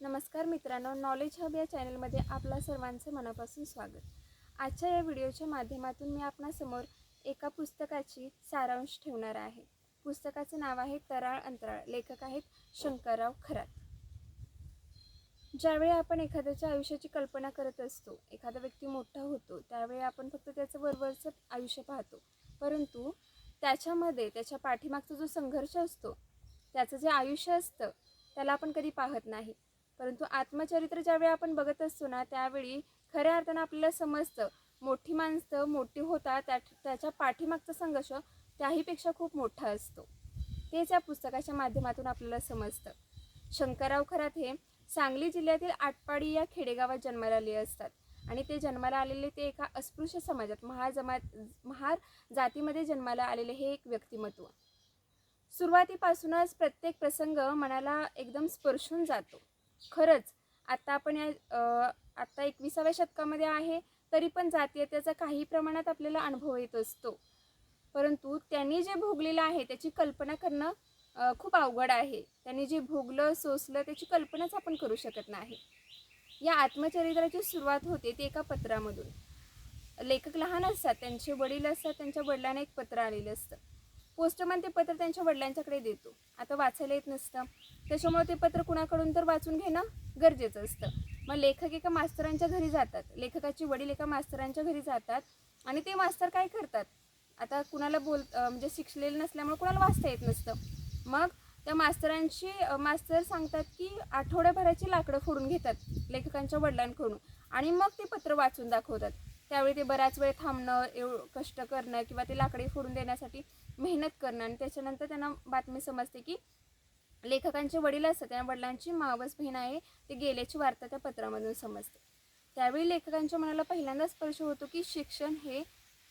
नमस्कार मित्रांनो knowledge hub या चॅनलमध्ये आपल्या सर्वांचं मनापासून स्वागत. आजच्या या व्हिडिओच्या माध्यमातून मी आपणासमोर एका पुस्तकाची सारांश ठेवणार आहे. पुस्तकाचं नाव आहे तराळ अंतराळ. लेखक आहेत शंकरराव खरात. ज्यावेळी आपण एखाद्याच्या आयुष्याची कल्पना करत असतो एखादा व्यक्ती मोठा होतो त्यावेळी आपण फक्त त्याचं वरवरचं आयुष्य पाहतो. परंतु त्याच्यामध्ये त्याच्या पाठीमागचा जो संघर्ष असतो त्याचं जे आयुष्य असतं त्याला आपण कधी पाहत नाही. परंतु आत्मचरित्र ज्यावेळी आपण बघत असतो ना त्यावेळी खऱ्या अर्थानं आपल्याला समजतं. मोठी माणसं मोठी होतात त्या त्याच्या पाठीमागचा संघर्ष त्याहीपेक्षा खूप मोठा असतो. तेच या पुस्तकाच्या माध्यमातून आपल्याला समजतं. शंकरराव खरात हे सांगली जिल्ह्यातील आटपाडी या खेडेगावात जन्माला आले असतात. आणि ते जन्माला आलेले ते एका अस्पृश्य समाजात महार जमात महार जातीमध्ये जन्माला आलेले हे एक व्यक्तिमत्व. सुरुवातीपासूनच प्रत्येक प्रसंग मनाला एकदम स्पर्शून जातो. खरंच. आता आपण या आत्ता एकविसाव्या शतकामध्ये आहे तरी पण जातीयतेचा काही प्रमाणात आपल्याला अनुभव येत असतो. परंतु त्यांनी जे भोगलेलं आहे त्याची कल्पना करणं खूप अवघड आहे. त्यांनी जे भोगलं सोसलं त्याची कल्पनाच आपण करू शकत नाही. या आत्मचरित्राची सुरुवात होते ती एका पत्रामधून. लेखक लहान असतात त्यांचे वडील असतात त्यांच्या वडिलांना एक पत्र आलेलं असतं. पोस्टमन ते पत्र त्यांच्या वडिलांच्याकडे देतो. आता वाचायला येत नसतं. त्याच्यामुळे ते पत्र कुणाकडून तर वाचून घेणं गरजेचं असतं. मग लेखक एका मास्तरांच्या घरी जातात. लेखकाचे वडील एका मास्तरांच्या घरी जातात आणि ते मास्तर काय करतात? आता कुणाला बोल म्हणजे शिकलेलं नसल्यामुळे कुणाला वाचता येत नसतं. मग त्या मास्तरांची मास्तर सांगतात की आठवड्याभराची लाकडं फोडून घेतात लेखकांच्या वडिलांकडून आणि मग ते पत्र वाचून दाखवतात. त्यावेळी ते बराच वेळ थांबणं एव कष्ट करणं किंवा ते लाकडे फोडून देण्यासाठी मेहनत करणं. आणि त्याच्यानंतर त्यांना बातमी समजते की लेखकांचे वडील असतात त्या वडिलांची मावस बहीण आहे ते गेल्याची वार्ता त्या पत्रामधून समजते. त्यावेळी लेखकांच्या मनाला पहिल्यांदा स्पर्श होतो की शिक्षण हे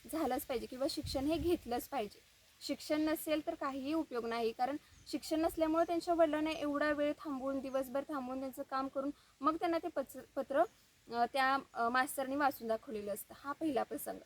झालंच पाहिजे किंवा शिक्षण हे घेतलंच पाहिजे. शिक्षण नसेल तर काहीही उपयोग नाही कारण शिक्षण नसल्यामुळे त्यांच्या वडिलांना एवढा वेळ थांबवून दिवसभर थांबवून त्यांचं काम करून मग त्यांना ते पच पत्र त्या मास्तरनी वाचून दाखवलेलं असतं. हा पहिला प्रसंग.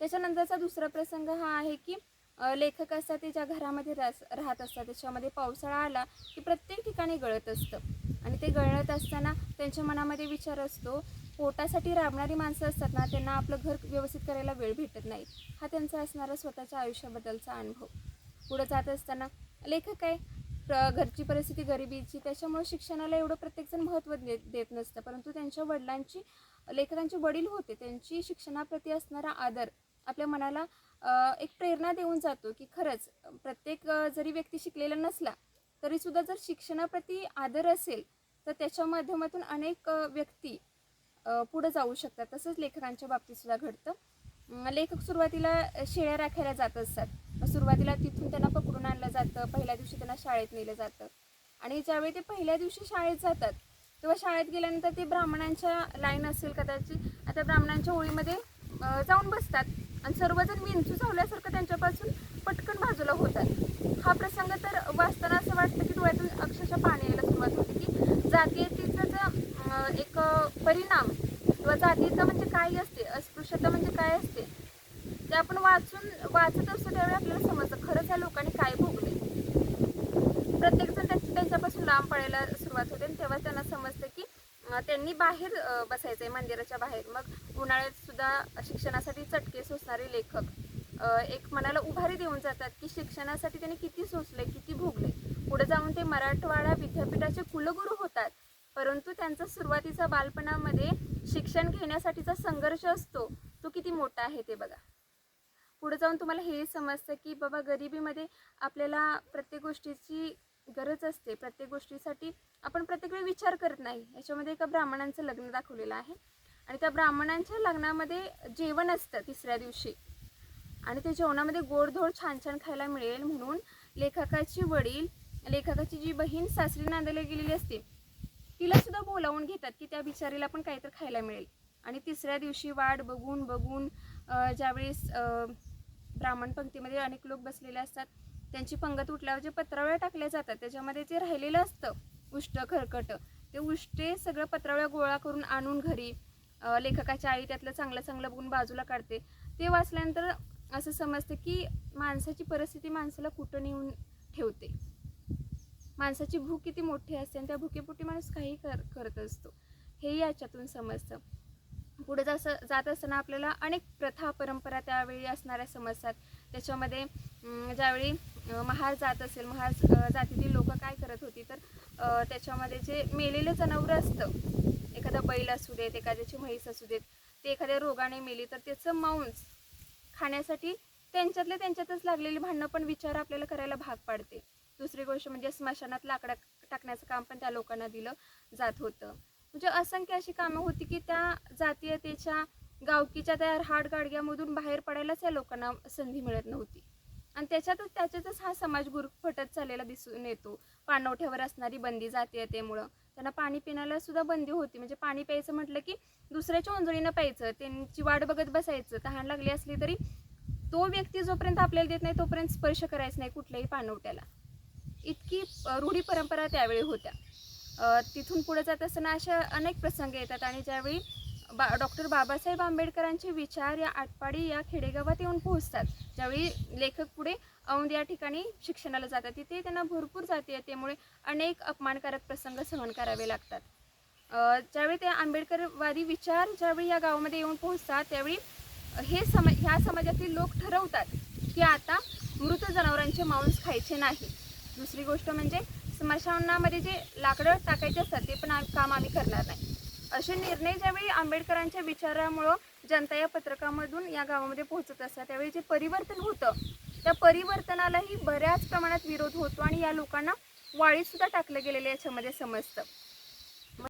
त्याच्यानंतरचा दुसरा प्रसंग हा आहे की लेखक असतात ते ज्या घरामध्ये रास राहत असतात त्याच्यामध्ये पावसाळा आला की प्रत्येक ठिकाणी गळत असतं. आणि ते गळत असताना त्यांच्या मनामध्ये विचार असतो पोटासाठी राबणारी माणसं असतात ना त्यांना आपलं घर व्यवस्थित करायला वेळ भेटत नाही. हा त्यांचा असणारा स्वतःच्या आयुष्याबद्दलचा अनुभव. पुढं जात असताना लेखक आहे घरची परिस्थिती गरिबीची त्याच्यामुळे शिक्षणाला एवढं प्रत्येकजण महत्त्व देत देत नसतं. परंतु त्यांच्या वडिलांची लेखकांचे वडील होते. त्यांची शिक्षणाप्रती असणारा आदर आपल्या मनाला एक प्रेरणा देऊन जातो की खरंच प्रत्येक जरी व्यक्ती शिकलेला नसला तरीसुद्धा जर शिक्षणाप्रती आदर असेल तर त्याच्या माध्यमातून अनेक व्यक्ती पुढं जाऊ शकतात. तसंच लेखकांच्या बाबतीतसुद्धा घडतं. लेखक सुरुवातीला शेळ्या राखायला जात असतात. सुरुवातीला तिथून त्यांना पकडून पहिल्या दिवशी त्यांना शाळेत नेलं जातं. आणि ज्यावेळी ते पहिल्या दिवशी शाळेत जातात तेव्हा शाळेत गेल्यानंतर ते ब्राह्मणांच्या लाईन असेल कदाचित आता ब्राह्मणांच्या ओळीमध्ये जाऊन बसतात. आणि सर्वजण विंचू चावल्यासारखं त्यांच्यापासून पटकन बाजूला होतात. हा प्रसंग तर वाचताना असं वाटतं की डोळ्यातून अक्षरशः पाणी यायला सुरुवात होते की जातीयतेचा जर एक परिणाम किंवा जातीयता म्हणजे काय असते अस्पृश्यता म्हणजे काय असते ते आपण वाचून वाचत असतो त्यावेळी आपल्याला समजतं खरंच या लोकांनी काय भोगले प्रत्येकजण त्या- त्यांच्यापासून लांब पडायला सुरुवात होते आणि तेव्हा त्यांना समजतं की त्यांनी बाहेर बसायचं बसायचंय मंदिराच्या बाहेर. मग उन्हाळ्यात सुद्धा शिक्षणासाठी चटके सोसणारे लेखक एक मनाला उभारी देऊन जातात की शिक्षणासाठी त्यांनी किती सोसले किती भोगले पुढे जाऊन ते मराठवाडा विद्यापीठाचे कुलगुरू होतात. परंतु त्यांचा सुरुवातीचा बालपणामध्ये शिक्षण घेण्यासाठीचा संघर्ष असतो. तो किती मोठा आहे ते बघा. पुढे जाऊन तुम्हाला हे समजतं की बाबा गरिबीमध्ये आपल्याला प्रत्येक गोष्टीची गरज असते. प्रत्येक गोष्टीसाठी आपण प्रत्येक वेळी विचार करत नाही. याच्यामध्ये एका ब्राह्मणांचं लग्न दाखवलेलं आहे. आणि त्या ब्राह्मणांच्या लग्नामध्ये जेवण असतं तिसऱ्या दिवशी. आणि त्या जेवणामध्ये गोडधोड छान छान खायला मिळेल म्हणून लेखकाची वडील लेखकाची जी बहीण सासरी नांदायला गेलेली असते तिला सुद्धा बोलावून घेतात की त्या बिचारीला पण काहीतरी खायला मिळेल. आणि तिसऱ्या दिवशी वाट बघून बघून ज्यावेळेस ब्राह्मण पंक्तीमध्ये अनेक लोक बसलेले असतात त्यांची पंगत उठल्यावर जे पत्रावळ्या टाकल्या जातात त्याच्यामध्ये जे राहिलेलं असतं उष्ट खरकट ते उष्टे सगळं पत्रावळ्या गोळा करून आणून घरी लेखकाच्या आई त्यातलं चांगलं चांगलं बघून बाजूला काढते. ते वाचल्यानंतर असं समजतं की माणसाची परिस्थिती माणसाला कुठं नेऊन ठेवते? माणसाची भूक किती मोठी असते आणि त्या भुकेपोटी माणूस काही कर करत असतो. हेही याच्यातून समजतं. पुढे जसं जात असताना आपल्याला अनेक प्रथा परंपरा त्यावेळी असणाऱ्या समजतात. त्याच्यामध्ये ज्यावेळी महार जात असेल महार जातीतील लोक काय करत होती तर त्याच्यामध्ये जे मेलेलं जनावर असतं एखादा बैल असू देत एखाद्याची म्हैस असू देत ते एखाद्या रोगाने मेली तर त्याचं मांस खाण्यासाठी त्यांच्यातले त्यांच्यातच लागलेली भांडणं पण विचार आपल्याला करायला भाग पाडते. दुसरी गोष्ट म्हणजे स्मशानात लाकडा टाकण्याचं काम पण त्या लोकांना दिलं जात होतं. म्हणजे असंख्य अशी कामं होती की त्या जातीयतेच्या गावकीच्या त्या रहाड गाडग्यामधून बाहेर पडायलाच या लोकांना संधी मिळत नव्हती. आणि त्याच्यातच त्याच्यातच हा समाज गुरफटत चाललेला दिसून येतो. पाणवठ्यावर असणारी बंदी जाते त्यामुळं त्यांना पाणी पिण्याला सुद्धा बंदी होती. म्हणजे पाणी प्यायचं म्हटलं की दुसऱ्याच्या ओंजळीनं प्यायचं. त्यांची वाट बघत बसायचं. तहान लागली असली तरी तो व्यक्ती जोपर्यंत आपल्याला देत नाही तोपर्यंत स्पर्श करायचा नाही कुठल्याही पाणवट्याला इतकी रूढी परंपरा त्यावेळी होत्या. तिथून पुढे जात असताना अशा अनेक प्रसंग येतात आणि ज्यावेळी बा डॉक्टर बाबासाहेब आंबेडकरांचे विचार या आटपाडी या खेडेगावात येऊन पोहोचतात. ज्यावेळी लेखक पुढे औंध या ठिकाणी शिक्षणाला जातात. तिथे त्यांना भरपूर जातीयतेमुळे अनेक अपमानकारक प्रसंग सहन करावे लागतात. ज्यावेळी ते आंबेडकरवादी विचार ज्यावेळी या गावामध्ये येऊन पोहोचतात त्यावेळी हे सम ह्या समाजातील लोक ठरवतात की आता मृत जनावरांचे मांस खायचे नाही. दुसरी गोष्ट म्हणजे स्मशानामध्ये जे लाकडं टाकायचे असतात ते पण काम आम्ही करणार नाही. असे निर्णय ज्यावेळी आंबेडकरांच्या विचारामुळं जनता या पत्रकामधून या गावामध्ये पोहोचत असतात त्यावेळी जे परिवर्तन होतं त्या परिवर्तनालाही बऱ्याच प्रमाणात विरोध होतो आणि या लोकांना वाळीतसुद्धा टाकलं गेलेलं याच्यामध्ये समजतं